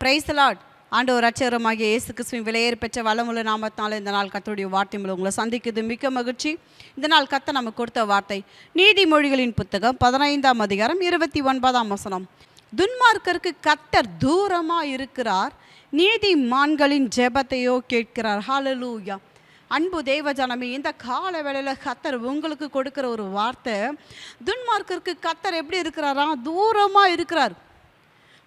பிரைஸ்லாட் ஆண்டவர் ரட்சகரமாகிய இயேசு கிறிஸ்துவின் விலையேறு பெற்ற வளமுள்ள நாமத்தினால இந்த நாள் கத்தருடைய வார்த்தை மூலம் உங்களை சந்திக்குது மிக்க மகிழ்ச்சி. இந்த நாள் கத்த நமக்கு கொடுத்த வார்த்தை நீதிமொழிகளின் புத்தகம் பதினைந்தாம் அதிகாரம் இருபத்தி ஒன்பதாம் வசனம். துன்மார்க்கருக்கு கத்தர் தூரமாக இருக்கிறார். நீதிமான்களின் ஜெபத்தையோ கேட்கிறார். ஹாலலூயா அன்பு தேவஜனமே இந்த கால வேளையில் கத்தர் உங்களுக்கு கொடுக்குற ஒரு வார்த்தை துன்மார்க்கருக்கு கத்தர் எப்படி இருக்கிறாரா? தூரமாக இருக்கிறார்.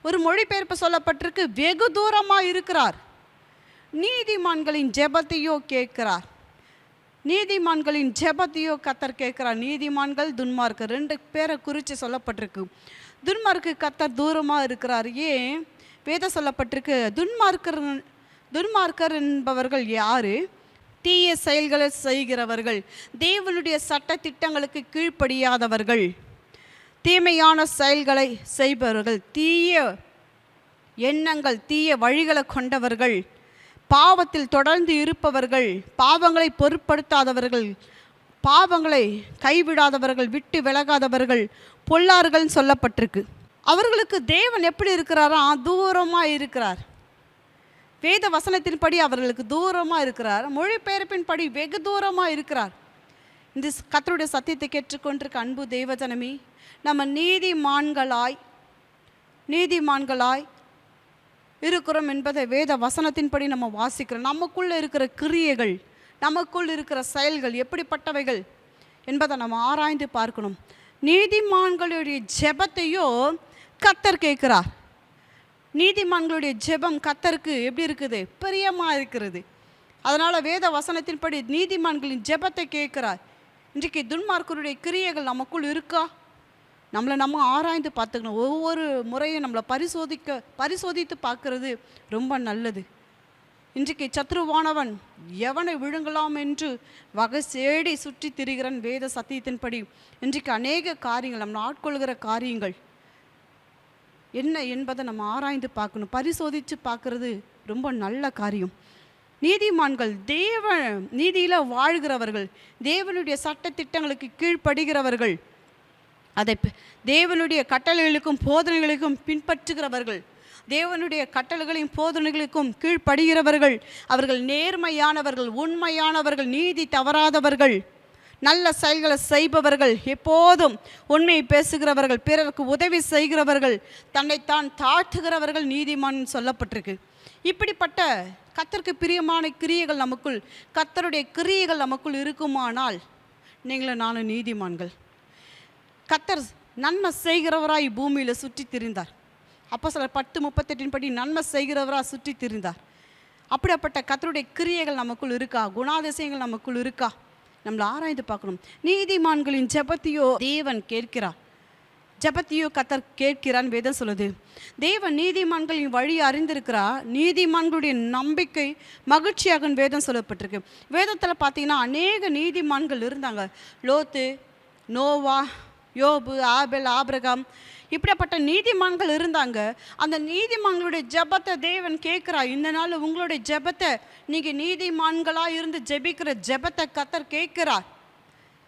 ஒரு மொழிபெயர்ப்பு சொல்லப்பட்டிருக்கு. வெகு தூரமாக இருக்கிறார். நீதிமான்களின் ஜெபத்தையோ கேட்கிறார். நீதிமான்களின் ஜெபத்தையோ கத்தர் கேட்கிறார். நீதிமான்கள் துன்மார்க்கர் ரெண்டு பேரை குறித்து சொல்லப்பட்டிருக்கு. துன்மார்க்கு கத்தர் தூரமாக இருக்கிறார். ஏன்? வேத சொல்லப்பட்டிருக்கு. துன்மார்க்கர் துன்மார்க்கர் என்பவர்கள் யார்? தீய செயல்களை செய்கிறவர்கள். தேவனுடைய சட்ட திட்டங்களுக்கு கீழ்ப்படியாதவர்கள். தீமையான செயல்களை செய்பவர்கள் தீய எண்ணங்கள் தீய வழிகளை கொண்டவர்கள் பாவத்தில் தொடர்ந்து இருப்பவர்கள் பாவங்களை பொருட்படுத்தாதவர்கள் பாவங்களை கைவிடாதவர்கள் விட்டு விலகாதவர்கள் பொல்லார்கள்னு சொல்லப்பட்டிருக்கு. அவர்களுக்கு தேவன் எப்படி இருக்கிறாரா தூரமாக இருக்கிறார். வேத வசனத்தின்படி அவர்களுக்கு தூரமாக இருக்கிறார். மொழிபெயர்ப்பின்படி வெகு தூரமாக இருக்கிறார். இந்த கத்தருடைய சத்தியத்தை கேட்டுக்கொண்டிருக்க அன்பு தேவஜனமே நம்ம நீதிமான்களாய் நீதிமான்களாய் இருக்கிறோம் என்பதை வேத வசனத்தின்படி நம்ம வாசிக்கிறோம். நமக்குள்ளே இருக்கிற கிரியைகள் நமக்குள் இருக்கிற செயல்கள் எப்படிப்பட்டவைகள் என்பதை நம்ம ஆராய்ந்து பார்க்கணும். நீதிமான்களுடைய ஜெபத்தையோ கத்தர் கேட்குறார். நீதிமான்களுடைய ஜெபம் கத்தருக்கு எப்படி இருக்குது? பிரியமாக இருக்கிறது. அதனால் வேத வசனத்தின்படி நீதிமான்களின் ஜெபத்தை கேட்குறார். இன்றைக்கு துன்மார்க்கருடைய கிரியைகள் நமக்குள் இருக்கா? நம்மளை நம்ம ஆராய்ந்து பார்த்துக்கணும். ஒவ்வொரு முறையும் நம்மளை பரிசோதிக்க பரிசோதித்து பார்க்கறது ரொம்ப நல்லது. இன்றைக்கு சத்ருவானவன் எவனை விழுங்கலாம் என்று வகை சேடி சுற்றி திரிகிறான் வேத சத்தியத்தின்படி. இன்றைக்கு அநேக காரியங்கள் நம்ம ஆட்கொள்கிற காரியங்கள். என்ன என்பதை நம்ம ஆராய்ந்து பார்க்கணும். பரிசோதித்து பார்க்கறது ரொம்ப நல்ல காரியம். நீதிமான்கள் தேவ நீதியில் வாழ்கிறவர்கள் தேவனுடைய சட்ட திட்டங்களுக்கு கீழ்ப்படுகிறவர்கள் அதை தேவனுடைய கட்டளைகளுக்கும் போதனைகளுக்கும் பின்பற்றுகிறவர்கள் தேவனுடைய கட்டளைகளையும் போதனைகளுக்கும் கீழ்ப்படுகிறவர்கள் அவர்கள் நேர்மையானவர்கள் உண்மையானவர்கள் நீதி தவறாதவர்கள். நல்ல செயல்களை செய்பவர்கள் எப்போதும் உண்மையை பேசுகிறவர்கள் பிறருக்கு உதவி செய்கிறவர்கள் தன்னைத்தான் தாழ்த்துகிறவர்கள் நீதிமான் சொல்லப்பட்டிருக்கு. இப்படிப்பட்ட கத்தருக்கு பிரியமான கிரியைகள் நமக்குள் கத்தருடைய கிரியைகள் நமக்குள் இருக்குமானால் நீங்களும் நானும் நீதிமான்கள். கத்தர் நன்மை செய்கிறவராய் பூமியில் சுற்றி திரிந்தார். அப்போ சிலர் பத்து முப்பத்தெட்டின் படி நன்மை செய்கிறவராக சுற்றி திரிந்தார். அப்படிப்பட்ட கத்தருடைய கிரியைகள் நமக்குள் இருக்கா? குணாதிசயங்கள் நமக்குள் இருக்கா? நம்மளை ஆராய்ந்து பார்க்கணும். நீதிமான்களின் ஜபத்தையோ தேவன் கேட்கிறார். ஜெபத்தையோ கத்தர் கேட்கிறான் வேதம் சொல்லுது. தேவன் நீதிமான்களின் வழி அறிந்திருக்கிறார். நீதிமான்களுடைய நம்பிக்கை மகிழ்ச்சியாக வேதம் சொல்லப்பட்டிருக்கு. வேதத்தில் பார்த்தீங்கன்னா அநேக நீதிமான்கள் இருந்தாங்க. லோத்து நோவா யோபு ஆபெல் ஆபிரகாம் இப்படிப்பட்ட நீதிமான்கள் இருந்தாங்க. அந்த நீதிமான்களுடைய ஜெபத்தை தேவன் கேட்குறா இந்த நாள் உங்களுடைய ஜெபத்தை நீங்கள் நீதிமான்களாக இருந்து ஜெபிக்கிற ஜெபத்தை கத்தர் கேட்குறார்.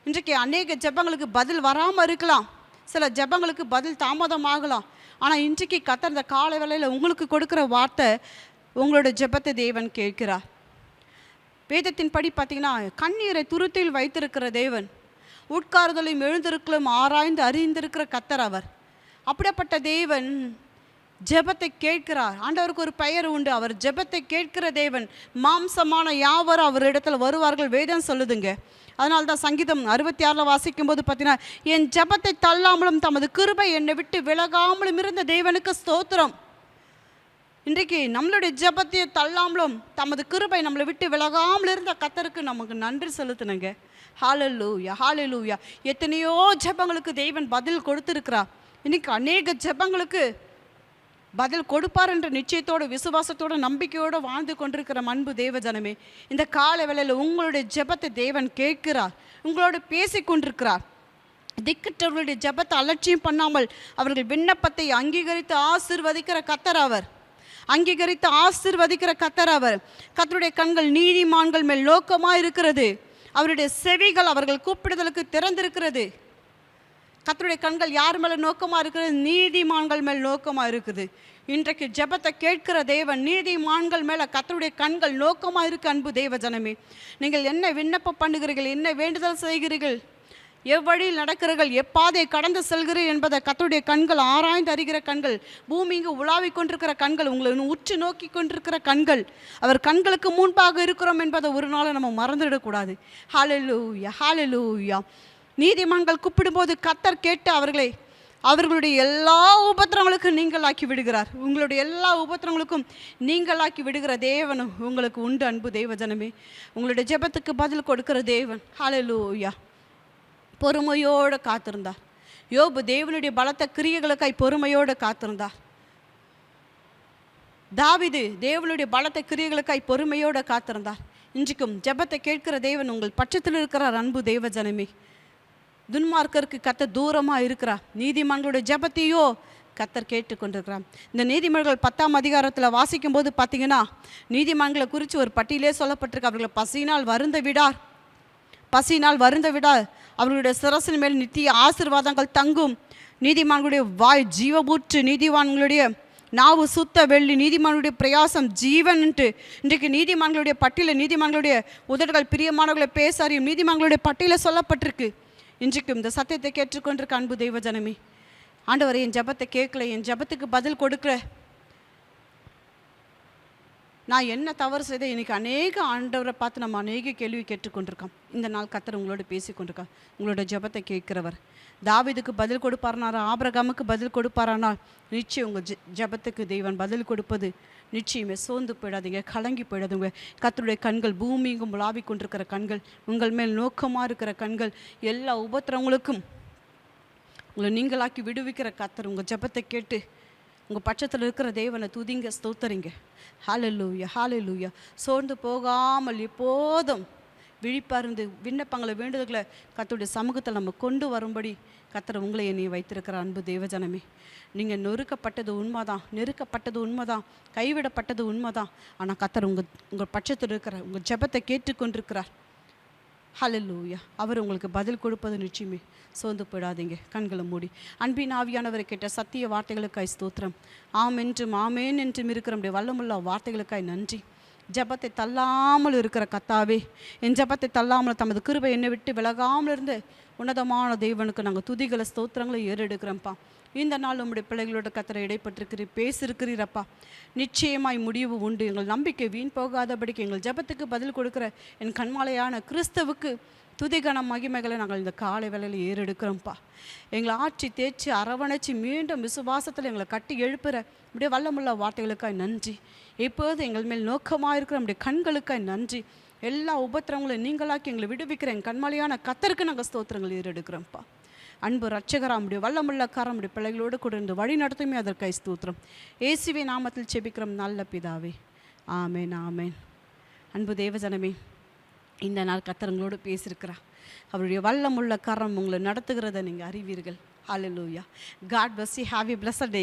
இன்றைக்கு அநேக ஜெபங்களுக்கு பதில் வராமல் இருக்கலாம். சில ஜெபங்களுக்கு பதில் தாமதமாகலாம். ஆனால் இன்றைக்கு கத்தர் இந்த காலை வேளையில் உங்களுக்கு கொடுக்குற வார்த்தை உங்களோட ஜெபத்தை தேவன் கேட்கிறார். வேதத்தின் படி பார்த்தீங்கன்னா கண்ணீரை துருத்தில் வைத்திருக்கிற தேவன் உட்காருதலையும் எழுந்திருக்கலும் ஆராய்ந்து அறிந்திருக்கிற கத்தர் அவர். அப்படிப்பட்ட தேவன் ஜெபத்தை கேட்கிறார். ஆண்டவருக்கு ஒரு பெயர் உண்டு. அவர் ஜெபத்தை கேட்கிற தேவன் மாம்சமான யாவரும் அவர் இடத்துல வருவார்கள். வேதம் சொல்லுதுங்க. அதனால தான் சங்கீதம் அறுபத்தி ஆறில் வாசிக்கும் போது பார்த்தீங்கன்னா என் ஜெபத்தை தள்ளாமலும் தமது கிருபை என்னை விட்டு விலகாமலும் இருந்த தேவனுக்கு ஸ்தோத்திரம். இன்றைக்கு நம்மளுடைய ஜெபத்தையை தள்ளாமலும் தமது கிருபை நம்மளை விட்டு விலகாமல் இருந்த கத்தருக்கு நமக்கு நன்றி செலுத்தினுங்க. ஹாலல்லூயா ஹாலலூயா எத்தனையோ ஜெபங்களுக்கு தெய்வன் பதில் கொடுத்துருக்கிறார். இன்னைக்கு அநேக ஜெபங்களுக்கு பதில் கொடுப்பார் என்ற நிச்சயத்தோட விசுவாசத்தோட நம்பிக்கையோடு வாழ்ந்து கொண்டிருக்கிற அன்பு தேவஜனமே இந்த கால வேளையில் உங்களுடைய ஜெபத்தை தேவன் கேட்கிறார். உங்களோடு பேசி கொண்டிருக்கிறார். திக்கிட்டவர்களுடைய ஜெபத்தை அலட்சியம் பண்ணாமல் அவர்கள் விண்ணப்பத்தை அங்கீகரித்து ஆசிர்வதிக்கிற கத்தர் அவர். அங்கீகரித்து ஆசிர்வதிக்கிற கத்தர் அவர். கத்தருடைய கண்கள் நீதிமான்கள் மேல் லோக்கமாக இருக்கிறது. அவருடைய செவிகள் அவர்கள் கூப்பிடுதலுக்கு திறந்திருக்கிறது. கத்தருடைய கண்கள் யார் மேலே நோக்கமாக இருக்குது நீதிமான்கள் மேல் நோக்கமாக இருக்குது. இன்றைக்கு ஜெபத்தை கேட்கிற தேவன் நீதிமான்கள் மேலே கத்தருடைய கண்கள் நோக்கமாக இருக்கு அன்பு தேவ ஜனமே. நீங்கள் என்ன விண்ணப்பம் பண்ணுகிறீர்கள்? என்ன வேண்டுதல் செய்கிறீர்கள்? எவ்வழியில் நடக்கிறீர்கள்? எப்பாதை கடந்து செல்கிறீர்கள் என்பதை கத்தருடைய கண்கள் ஆராய்ந்து அறிகிற கண்கள் பூமி இங்கு கொண்டிருக்கிற கண்கள் உங்களை உற்று நோக்கி கொண்டிருக்கிற கண்கள். அவர் கண்களுக்கு முன்பாக இருக்கிறோம் என்பதை ஒரு நாள் நம்ம மறந்துவிடக்கூடாது ஹாலலூயா ஹாலலூயா நீதிமான்கள் கூப்பிடும்போது கத்தர் கேட்டு அவர்களை அவர்களுடைய எல்லா உபத்திரங்களுக்கும் நீங்களாக்கி விடுகிறார். உங்களுடைய எல்லா உபத்திரங்களுக்கும் நீங்களாக்கி விடுகிற தேவனும் உங்களுக்கு உண்டு அன்பு தெய்வ ஜனமே உங்களுடைய ஜெபத்துக்கு பதில் கொடுக்கிற தேவன். ஹலலூயா பொறுமையோடு காத்திருந்தார். யோபு தேவனுடைய பலத்த கிரியைகளுக்காய் பொறுமையோடு காத்திருந்தார். தாவிது தேவனுடைய பலத்த கிரியைகளுக்காய் பொறுமையோடு காத்திருந்தார். இன்றைக்கும் ஜெபத்தை கேட்கிற தேவன் உங்கள் பட்சத்தில் இருக்கிறார் அன்பு தெய்வ ஜனமே துன்மார்க்கருக்கு கத்த தூரமாக இருக்கிறா நீதிமன்றங்களுடைய ஜெபத்தையோ கத்தர் கேட்டுக்கொண்டிருக்கிறார். இந்த நீதிமன்றங்கள் பத்தாம் அதிகாரத்தில் வாசிக்கும் போது பார்த்தீங்கன்னா நீதிமன்றங்களை குறித்து ஒரு பட்டியலே சொல்லப்பட்டிருக்கு. அவர்களை பசியினால் வருந்த விடார். பசியினால் வருந்த விடார். அவர்களுடைய சிரசின் மேல் நித்திய ஆசீர்வாதங்கள் தங்கும். நீதிமான்களுடைய வாய் ஜீவபூற்று நீதிவான்களுடைய நாவு சுத்த வெள்ளி நீதிமான்களுடைய பிரயாசம் ஜீவன்ட்டு இன்றைக்கு நீதிமான்களுடைய பட்டியல நீதிமான்களுடைய உதடுகள் பிரியமானவர்களை பேச அறியும் நீதிமான்களுடைய பட்டியல சொல்லப்பட்டிருக்கு. இன்றைக்கும் இந்த சத்தியத்தை கேட்டுக்கொண்டிருக்க அன்பு தெய்வ ஜனமே. ஆண்டவரை என் ஜெபத்தை கேட்கல என் ஜெபத்துக்கு பதில் கொடுக்கல. நான் என்ன தவறு செய்தேன்? இன்றைக்கி அநேக ஆண்டவரை பார்த்து நம்ம அநேக கேள்வி கேட்டுக்கொண்டிருக்கோம். இந்த நாள் கத்தர் உங்களோட பேசி உங்களோட ஜெபத்தை கேட்கிறவர். தாவிதுக்கு பதில் கொடுப்பாரனாரா ஆபிரகாமுக்கு பதில் கொடுப்பாரானால் நிச்சயம் உங்கள் ஜெ ஜெபத்துக்கு தெய்வன் பதில் கொடுப்பது நிச்சயமே சோர்ந்து போயிடாதீங்க கலங்கி போயிடாதுங்க. கத்தருடைய கண்கள் பூமியும் உலாவி கொண்டிருக்கிற கண்கள் உங்கள் மேல் நோக்கமாக இருக்கிற கண்கள் எல்லா உபத்திரவங்களுக்கும் உங்களை நீங்களாக்கி விடுவிக்கிற கத்தர் உங்கள் ஜெபத்தை கேட்டு உங்கள் பட்சத்தில் இருக்கிற தேவனை துதிங்க ஸ்தோத்தரிங்க. ஹாலலூயா ஹாலலூயா சோர்ந்து போகாமல் எப்போதும் விழிப்பார்ந்து விண்ணப்பங்களை வேண்டுதல்களை கத்தோடைய சமூகத்தில் நம்ம கொண்டு வரும்படி கத்தர் உங்களை என்னை வைத்திருக்கிற அன்பு தேவஜனமே. நீங்கள் நொறுக்கப்பட்டது உண்மைதான் நெருக்கப்பட்டது உண்மைதான் கைவிடப்பட்டது உண்மைதான். ஆனால் கத்தர் உங்கள் உங்கள் பட்சத்தில் இருக்கிற உங்கள் ஜெபத்தை கேட்டுக்கொண்டிருக்கிறார். ஹலலூயா அவர் உங்களுக்கு பதில் கொடுப்பது நிச்சயமே. சோர்ந்து போயிடாதீங்க. கண்களை மூடி. அன்பின் ஆவியானவரை கேட்ட சத்திய வார்த்தைகளுக்காய் ஸ்தோத்திரம். ஆம் என்றும் ஆமேன் என்றும் இருக்கிற நம்முடைய வல்லமுள்ள வார்த்தைகளுக்காய் நன்றி. ஜெபத்தை தள்ளாமல் இருக்கிற கத்தாவே என் ஜெபத்தை தள்ளாமல் தமது கிருபை என்னை விட்டு விலகாமல் இருந்து உன்னதமான தெய்வனுக்கு நாங்கள் துதிகளை ஸ்தோத்திரங்களை ஏறெடுக்கிறோம்ப்பா. இந்த நாள் உம்முடைய பிள்ளைகளோட கத்தரை இடைப்பட்டிருக்கிறீர் பேசியிருக்கிறீரப்பா நிச்சயமாய் முடிவு உண்டு. எங்கள் நம்பிக்கை வீண் போகாதபடிக்கு எங்கள் ஜெபத்துக்கு பதில் கொடுக்கிற என் கண்மாலையான கிறிஸ்தவுக்கு துதிகன மகிமைகளை நாங்கள் இந்த காலை வேலையில் ஏறெடுக்கிறோம்ப்பா. எங்களை ஆட்சி தேய்ச்சி அரவணைச்சி மீண்டும் விசுவாசத்தில் எங்களை கட்டி எழுப்புற இப்படியே வல்லமுள்ள வார்த்தைகளுக்காய் நன்றி. இப்போது எங்கள் மேல் நோக்கமாக இருக்கிற நம்முடைய கண்களுக்காய் நன்றி. எல்லா உபத்திரங்களையும் நீங்களாக்கி எங்களை விடுவிக்கிற என் கண்மலையான கத்தருக்கு நாங்கள் ஸ்தோத்திரங்கள் ஏறெடுக்கிறோம்ப்பா. அன்பு ரட்சகராமுடைய வல்லமுள்ள காரமுடைய பிள்ளைகளோடு கூட இருந்து வழி நடத்துமே அதற்காய் ஸ்தோத்திரம். இயேசுவின் நாமத்தில் செபிக்கிறோம் நல்ல பிதாவே. ஆமேன் ஆமேன். அன்பு தேவஜனமே இந்த நாள் கத்தரங்களோடு பேசியிருக்கிறா அவருடைய வல்லமுள்ள கரம் உங்களை நடத்துகிறத நீங்கள் அறிவீர்கள். ஹalleluya God bless you have a blessed day